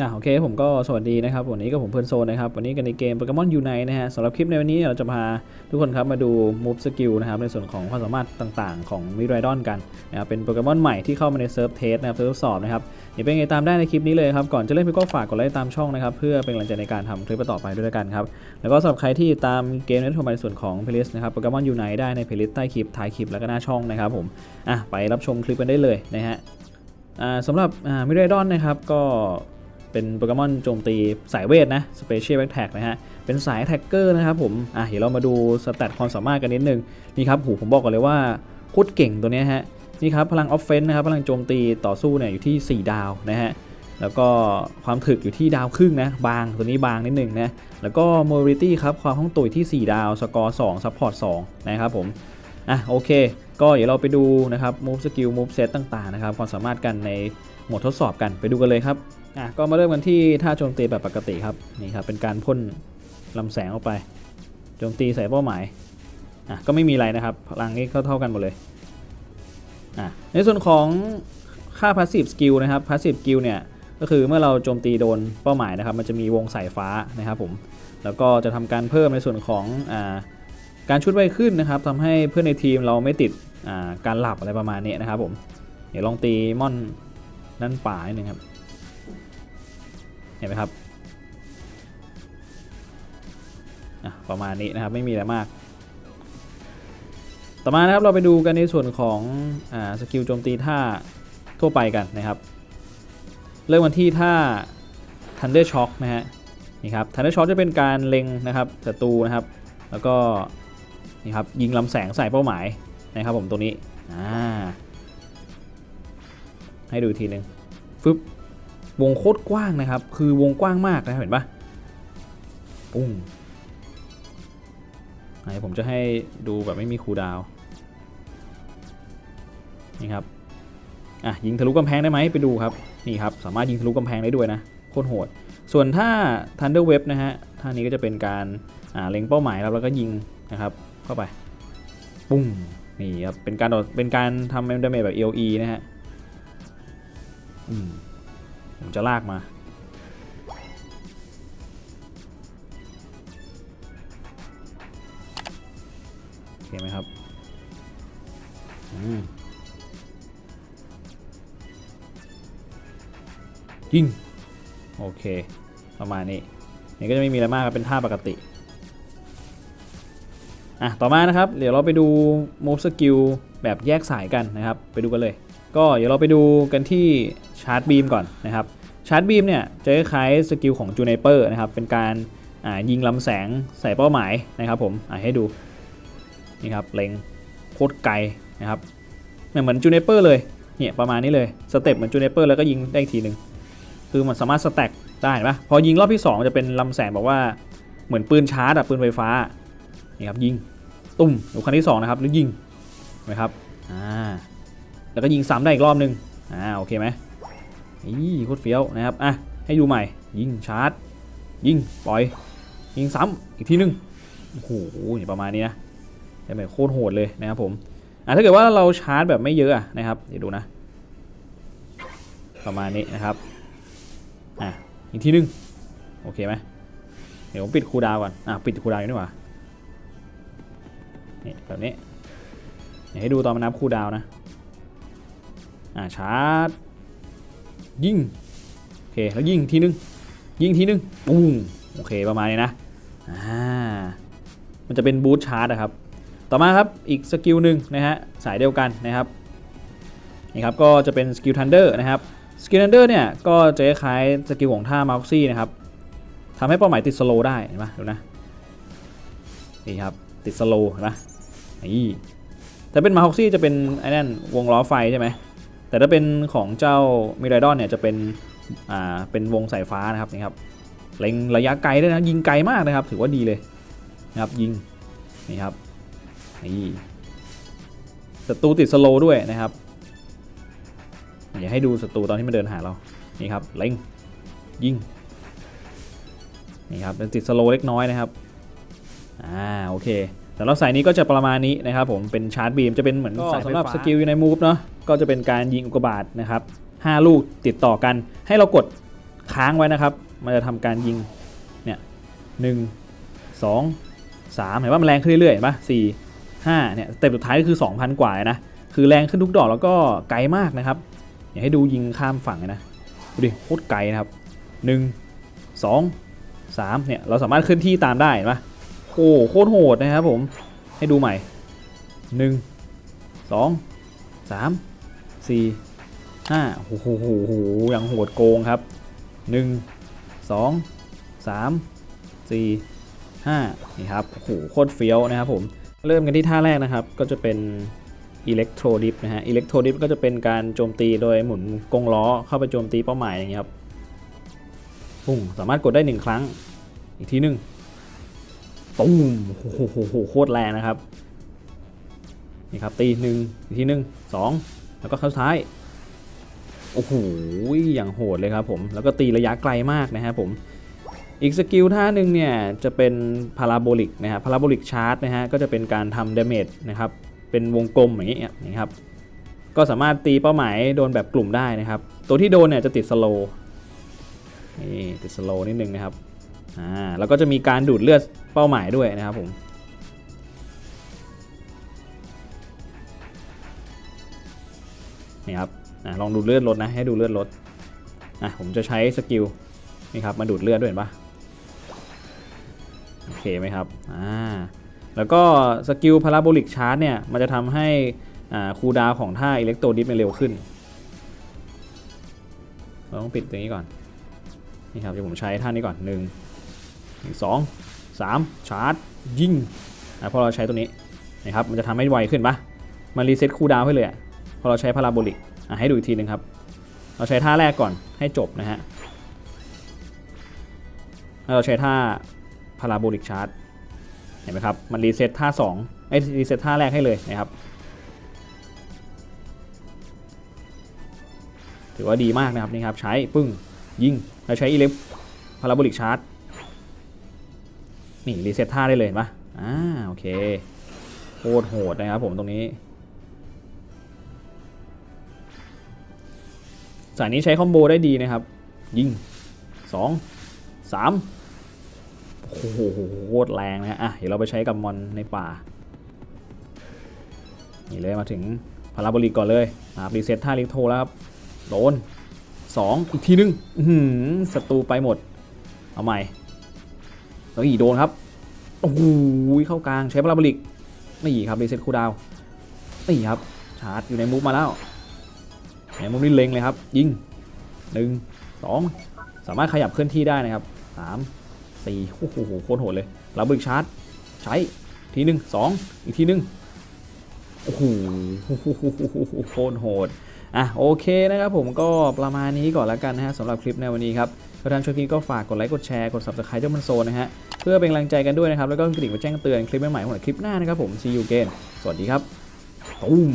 อะโอเคผมก็สวัสดีนะครับ วันนี้ก็ผมเพื่อนโซนนะครับ วันนี้กันในเกมโปเกมอนยูไนนะฮะสำหรับคลิปในวันนี้เราจะพาทุกคนครับมาดู Move Skill นะครับในส่วนของความสามารถต่างๆ ของมิไรดอนกันนะครับเป็นโปเกมอนใหม่ที่เข้ามาในเซิร์ฟเทสนะครับเซิร์ฟทดสอบนะครับเดี๋ยวเป็นไงตามได้ในคลิปนี้เลยครับก่อนจะเล่นพี่ก็ฝากกดไลค์ตามช่องนะครับเพื่อเป็นกำลังใจในการทำคลิปต่อไปด้วยกันครับแล้วก็สำหรับใครที่ตามเกมนั้นเข้ามในส่วนของเพลย์ลิสต์นะครับโปเกมอนยูไนได้ในเพลย์ลิสต์ใต้คลิปท้ายคลิปแล้วก็หน้าช่องนะครับผมอะไปรับชมคลิปกันได้เลยนะฮะอ่าสำหรับอ่ามิไรดอนนะครับก็ เป็นโปเกมอนโจมตีสายเวทนะ Special Attack นะฮะ เป็นสายแท็กเกอร์นะครับผม อะเดี๋ยวเรามาดูสแตทความสามารถกันนิดนึง นี่ครับหูผมบอกก่อนเลยว่าโคตรเก่งตัวนี้ฮะ นี่ครับพลังออฟเฟนนะครับ พลังโจมตีต่อสู้เนี่ยอยู่ที่ 4 ดาวนะฮะ แล้วก็ความถึกอยู่ที่ดาวครึ่งนะ บางตัวนี้บางนิดนึงนะ แล้วก็ mobility ครับความคล่องตัวอยู่ที่ 4 ดาว สกอร์2 support 2นะครับผม อะโอเค ก็เดี๋ยวเราไปดูนะครับ move skill move set ต่างๆนะครับความสามารถกันในหมดทดสอบกันไปดูกันเลยครับ อะก็มาเริ่มกันที่ท่าโจมตีแบบปกติครับนี่ครับเป็นการพ่นลำแสงออกไปโจมตีใส่เป้าหมายอะก็ไม่มีอะไรนะครับพลังนี้ก็เท่ากันหมดเลยอะในส่วนของค่า passive skill นะครับ passive skill เนี่ยก็คือเมื่อเราโจมตีโดนเป้าหมายนะครับมันจะมีวงสายฟ้านะครับผมแล้วก็จะทำการเพิ่มในส่วนของอ่าการชุดไวขึ้นนะครับทำให้เพื่อนในทีมเราไม่ติดอ่าการหลับอะไรประมาณนี้นะครับผมเดี๋ยวลองตีม่อนด้านป่านิดนึงครับ ห็นไหมครับประมาณนี้นะครับ ไม่มีอะไรมาก ต่อมานะครับเราไปดูกันในส่วนของอสกิลโจมตีท่าทั่วไปกันนะครับ เริ่มกันที่ท่า Thunder Shock นะฮะนี่ครับ Thunder Shock จะเป็นการเล็งนะครับศัตรูนะครับ แล้วก็นี่ครับยิงลำแสงใส่เป้าหมายนะครับผมตัวนี้อ่าให้ดูทีหนึ่งฟึบ วงโคตรกว้างนะครับ คือวงกว้างมากนะเห็นปะปุ้งไหนผมจะให้ดูแบบไม่มีคูดาวนี่ครับอะยิงทะลุกำแพงได้ไหมไปดูครับนี่ครับสามารถยิงทะลุกำแพงได้ด้วยนะโคตรโหด ส่วนถ้า Thunder Web นะฮะท่านี้ก็จะเป็นการอ่าเล็งเป้าหมายครับแล้วก็ยิงนะครับเข้าไปปุ้งนี่ครับเป็นการเป็นการทำเดเมจแบบ EOE นะฮะอืม ผมจะลากมา โอเคไหมครับยิง โอเค ประมาณนี้ นี่ก็จะไม่มีอะไรมากครับ เป็นท่าปกติ อะ ต่อมานะครับ เดี๋ยวเราไปดู move skill แบบแยกสายกันนะครับ ไปดูกันเลย ก็เดี๋ยวเราไปดูกันที่ ชาร์จบีมก่อนนะครับชาร์จบีมเนี่ยจะคล้ายสกิลของจูเนเปอร์นะครับเป็นการยิงลำแสงใส่เป้าหมายนะครับผมให้ดูนี่ครับเล็งโคตรไกลนะครับเหมือนจูเนเปอร์เลยเนี่ยประมาณนี้เลยสเต็ปเหมือนจูเนเปอร์แล้วก็ยิงได้อีกทีหนึ่งคือมันสามารถสแต็กได้เห็นปะพอยิงรอบที่ 2 จะเป็นลำแสงบอกว่าเหมือนปืนชาร์จอะปืนไฟฟ้านี่ครับยิงตุ้มดูครั้งที่สองนะครับแล้วยิงนไหมครับอ่าแล้วก็ยิงซ้ำได้อีกรอบนึงอ่าโอเคไหม นี่โคตรเฟี้ยวนะครับอะให้ดูใหม่ ยิงชาร์จ ยิงปล่อย ยิงซ้ำอีกทีนึงโอ้โหนี่ประมาณนี้นะแต่แบบโคตรโหดเลยนะครับผมอะถ้าเกิดว่าเราชาร์จแบบไม่เยอะนะครับเดี๋ยวดูนะ ประมาณนี้นะครับอะอีกทีนึงโอเคไหมเดี๋ยวผมปิดคูดาวก่อนอะปิดคูดาวดีกว่านี่แบบนี้ให้ดูตอนมันนับคูดาวนะอ่าชาร์จ ยิงโอเคแล้วยิงทีนึงยิงทีนึงปุ้งโอเคประมาณนี้นะอ่ามันจะเป็นบูทชาร์จนะครับต่อมาครับอีกสกิลหนึ่งนะฮะสายเดียวกันนะครับนี่ครับก็จะเป็นสกิลทันเดอร์นะครับสกิลทันเดอร์เนี่ยก็จะคล้ายสกิลของท่ามาร์ซี่นะครับทำให้เป้าหมายติดสโลได้เห็นไหมดูนะนี่ครับติดสโลเห็นไหมนี่ถ้าเป็นมาฮอกซี่จะเป็นไอ้นั่นวงล้อไฟใช่ไหม แต่ถ้าเป็นของเจ้ามิไรดอนเนี่ยจะเป็นอ่าเป็นวงสายฟ้านะครับนี่ครับเล็งระยะไกลด้วยนะยิงไกลมากนะครับ ถือว่าดีเลยนะครับยิงนี่ครับนี่ศัตรูติดสโลด้วยนะครับอยากให้ดูศัตรูตอนที่มันเดินหาเรานี่ครับเล็งยิงนี่ครับเป็นติดสโลเล็กน้อยนะครับอ่าโอเค แต่เราสายนี้ก็จะประมาณนี้นะครับผมเป็นชาร์จบีมจะเป็นเหมือนสายสำหรับสกิลอยู่ในมูฟเนาะก็จะเป็นการยิงอุกกาบาตนะครับ5ลูกติดต่อกัน ให้เรากดค้างไว้นะครับ มันจะทำการยิงเนี่ยหนึ่งสองสามเห็นว่ามันแรงขึ้นเรื่อยๆเห็นปะสี่ห้าเนี่ยสเต็ปสุดท้ายก็คือ 2,000 กว่าเลยนะคือแรงขึ้นทุกดอกแล้วก็ไกลมากนะครับอยากให้ดูยิงข้ามฝั่งเลยนะดูดิโคตรไกลนะครับหนึ่งสองสามเนี่ยเราสามารถเคลื่อนที่ตามได้เห็นปะ โอ้โหโคตรโหดนะครับผม ให้ดูใหม่หนึ่งสองสามสี่ห้าโอ้โหโหโหยังโหดโกงครับหนึ่งสองสามสี่ห้านี่ครับโอ้โหโคตรเฟี้ยวนะครับผม เริ่มกันที่ท่าแรกนะครับ ก็จะเป็นอิเล็กโทรดิฟนะฮะอิเล็กโทรดิฟก็จะเป็นการโจมตีโดยหมุนกงล้อเข้าไปโจมตีเป้าหมายอย่างเงี้ยครับปุ้งสามารถกดได้หนึ่งครั้ง อีกทีหนึ่ง ตุ้มโอ้โหโหโหโคตรแรงนะครับ นี่ครับตีหนึ่งทีหนึ่งสองแล้วก็เข้าท้าย โอ้โห อย่างโหดเลยครับผม แล้วก็ตีระยะไกลมากนะครับผม อีกสกิลท่าหนึ่งเนี่ย จะเป็นพาราโบลิกนะฮะพาราโบลิกชาร์จนะฮะ ก็จะเป็นการทำดาเมจนะครับ เป็นวงกลมอย่างนี้นี่ครับ ก็สามารถตีเป้าหมายโดนแบบกลุ่มได้นะครับ ตัวที่โดนเนี่ยจะติดสโลนี่ติดสโลนิดนึงนะครับ อ่าแล้วก็จะมีการดูดเลือดเป้าหมายด้วยนะครับผมนี่ครับอะลองดูดเลือดลดนะให้ดูเลือดลดอะผมจะใช้สกิลนี่ครับมาดูดเลือดด้วยเห็นปะโอเคไหมครับอ่าแล้วก็สกิลพาราโบลิกชาร์จเนี่ยมันจะทำให้อ่าคูดาวของท่าอิเล็กโตรดิฟเร็วขึ้นเราต้องปิดตรงนี้ก่อนนี่ครับเดี๋ยวผมใช้ท่านี้ก่อนหนึ่ง 1 1 2 3ชาร์จ ยิงอะพอเราใช้ตัวนี้นะครับมันจะทำให้ไวขึ้นปะมันรีเซ็ตคูลดาวให้เลยอะพอเราใช้พาราโบลิกอะให้ดูอีกทีหนึงครับ เราใช้ท่าแรกก่อนให้จบนะฮะแล้วเราใช้ท่าพาราโบลิกชาร์จเห็นไหมครับมันรีเซ็ตท่า2ไอ้รีเซ็ตท่าแรกให้เลยนะครับ ถือว่าดีมากนะครับนี่ครับใช้ปึ้งยิงแล้วใช้อิเล็กพาราโบลิกชาร์จ นี่รีเซ็ตท่าได้เลยเห็นปะอ่าโอเคโคตรโหดนะครับผมตรงนี้สายนี้ใช้คอมโบได้ดีนะครับ ยิง2 3โอ้โหโคตรแรงนะฮะอะเดี๋ยวเราไปใช้กับมอนในป่า นี่เลยมาถึงพาราโบลิกก่อนเลยนะครับรีเซ็ตท่าลิโทแล้วครับโดน2อีกทีนึง อื้อหือศัตรูไปหมด เอาใหม่ เฮ้ยโดนครับโอ้โหเข้ากลางใช้พาราบลิกนี่ครับรีเซ็ตคูดาวน์นี่ครับชาร์จอยู่ในมุกมาแล้วในมุกนี่เล็งเลยครับ ยิงหนึ่งสองสามารถขยับเคลื่อนที่ได้นะครับสามสี่โอ้โหโคตรโหดเลยพาราบลิกชาร์จใช้ทีหนึ่งสองอีกทีหนึ่งโอ้โหโคตรโหด อะโอเคนะครับผมก็ประมาณนี้ก่อนแล้วกันนะฮะสำหรับคลิปในวันนี้ครับถ้าท่านชอบคลิปก็ฝากกดไลค์กดแชร์กด subscribe เจ้ามันโซนนะฮะเพื่อเป็นกำลังใจกันด้วยนะครับแล้วก็กระดิ่งมาแจ้งเตือนคลิปใหม่ๆของคลิปหน้านะครับผม see you again สวัสดีครับตูม